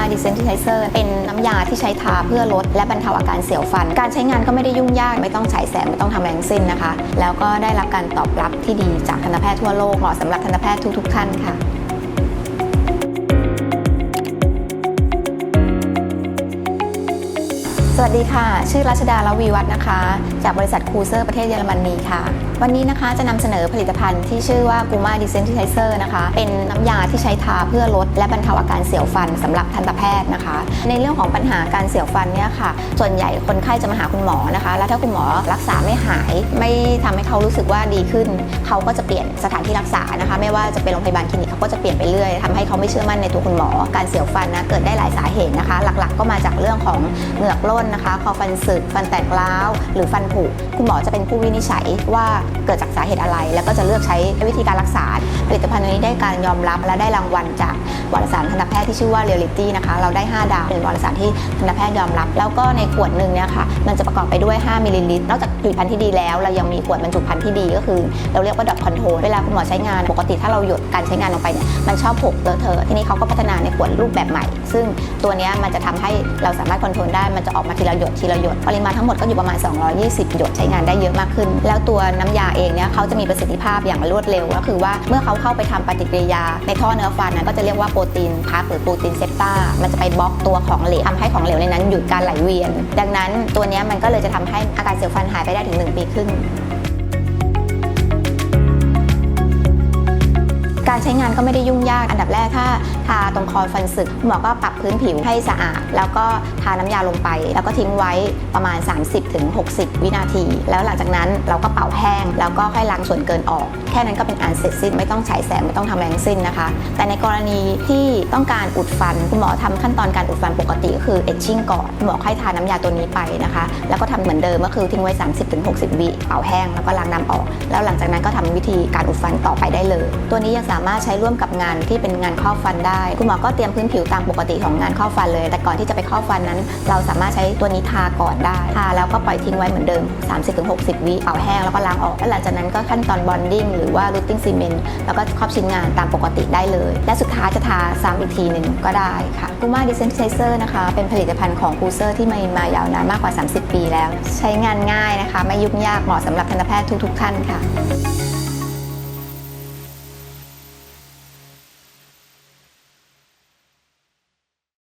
าดิเซนติไทเซอร์เป็นน้ำยาที่ใช้ทาเพื่อลด และบรรเทาอาการเสียวฟัน การใช้งานก็ไม่ได้ยุ่งยาก ไม่ต้องฉายแสงไม่ต้องทำแรงสิ้นนะคะ แล้วก็ได้รับการตอบรับที่ดีจากทันตแพทย์ทั่วโลกเหมาะสำหรับทันตแพทย์ทุกๆท่านค่ะ สวัสดีค่ะ ชื่อรัชดาลวีวัฒนะคะ จากบริษัทคูเซอร์ประเทศเยอรมนีค่ะ วันนี้นะคะจะนำเสนอผลิตภัณฑ์ที่ชื่อว่ากูมาดิเซนทิไทเซอร์นะคะ เป็นน้ำยาที่ใช้ทาเพื่อลดและบรรเทาอาการเสียวฟันสำหรับทันตแพทย์นะคะ ในเรื่องของปัญหาการเสียวฟันเนี่ยค่ะ ส่วนใหญ่คนไข้จะมาหาคุณหมอนะคะ แล้วถ้าคุณหมอรักษาไม่หาย ไม่ทำให้เขารู้สึกว่าดีขึ้น เขาก็จะเปลี่ยนสถานที่รักษานะคะ ไม่ว่าจะเป็นโรงพยาบาลคลินิกเขาก็จะเปลี่ยนไปเรื่อยทำให้เขาไม่เชื่อมั่นในตัวคุณหมอ การเสียวฟันนะเกิดได้หลายสาเหตุนะคะ หลัก ๆ ก็มาจากเรื่องของเหงือกร่นนะคะคอฟันสึก ฟันแตกร้าว หรือฟันผุ คุณหมอจะเป็นผู้วินิจฉัยว่าเกิดจากสาเหตุอะไร แล้วก็จะเลือกใช้วิธีการรักษา ผลิตภัณฑ์นี้ได้การยอมรับและได้รางวัลจากวารสารทันตแพทย์ที่ชื่อว่า Reality นะคะ เราได้ 5 ดาว เป็นวารสารที่ทันตแพทย์ยอมรับ แล้วก็ในขวดหนึ่งเนี่ยค่ะ มันจะประกอบไปด้วย 5 มิลลิลิตร นอกจากผลิตภัณฑ์ที่ดีแล้ว เรายังมีขวดบรรจุภัณฑ์ที่ดีก็คือ เราเรียกว่า dot control เวลาคุณหมอใช้งาน ปกติถ้าเราหยุดการใช้งานลงไปเนี่ย มันชอบหกเลอะเทอะ ทีนี้เขาก็พัฒนาในขวดรูปแบบใหม่ ซึ่งตัวนี้มันจะทำให้เราสามารถคอนโทรลได้ มันจะออกมาทีละหยดทีละหยดปริมาณทั้งหมดก็อยู่ประมาณ 220 หยดใช้งานได้เยอะมากขึ้น แล้วตัวน้ำยาเองเนี่ยเขาจะมีประสิทธิภาพอย่างรวดเร็ว ก็คือว่าเมื่อเขาเข้าไปทำปฏิกิริยา ในท่อเนื้อฟันนั้นก็จะเรียกว่าโปรตีนพักหรือโปรตีนเซปตามันจะไปบล็อกตัวของเหลวทำให้ของเหลวในนั้นหยุดการไหลเวียน ดังนั้นตัวเนี้ยมันก็เลยจะทำให้อาการเสียวฟันหายไปได้ถึง 1 ปีครึ่งการใช้งานก็ไม่ได้ยุ่งยาก อันดับแรกถ้า ทาตรงคอฟันสึกคุณหมอก็ปรับพื้นผิวให้สะอาด แล้วก็ทาน้ำยาลงไป แล้วก็ทิ้งไว้ประมาณ 30-60 วินาที แล้วหลังจากนั้นเราก็เป่าแห้ง แล้วก็ค่อยล้างส่วนเกินออก แค่นั้นก็เป็นอันเสร็จสิ้นไม่ต้องฉายแสงไม่ต้องทำแรงสิ้นนะคะ แต่ในกรณีที่ต้องการอุดฟันคุณหมอทำขั้นตอนการอุดฟันปกติก็คือ etching ก่อนหมอให้ทาน้ำยาตัวนี้ไปนะคะ แล้วก็ทำเหมือนเดิมก็คือทิ้งไว้ 30-60 วิเป่าแห้งแล้วก็ล้างน้ำออก แล้วหลังจากนั้นก็ทำวิธีการอุดฟันต่อไปได้เลย ตัวนี้ยังสามารถใช้ร่วมกับงานที่เป็นงานครอบฟันได้คุณหมอก็เตรียมพื้นผิวตามปกติของงานครอบฟันเลย แต่ก่อนที่จะไปครอบฟันนั้น เราสามารถใช้ตัวนี้ทาก่อนได้ทาแล้วก็ปล่อยทิ้งไว้เหมือนเดิม 30-60 วิเป่าแห้งแล้วก็ล้างออกแล้วหลังจากนั้นก็ขั้นตอนบอนดิ้งหรือว่ารูทติ้งซีเมนต์แล้วก็ครอบชิ้นงานตามปกติได้เลย และสุดท้ายจะทาซ้ำอีกทีหนึ่งก็ได้ค่ะกูมาดิเซนเซอร์นะคะเป็นผลิตภัณฑ์ของคูเซอร์ที่มีมายาวนานมากกว่า 30 ปีแล้ว ใช้งานง่ายนะคะ ไม่ยุ่งยากเหมาะสำหรับทันตแพทย์ทุกๆท่านค่ะ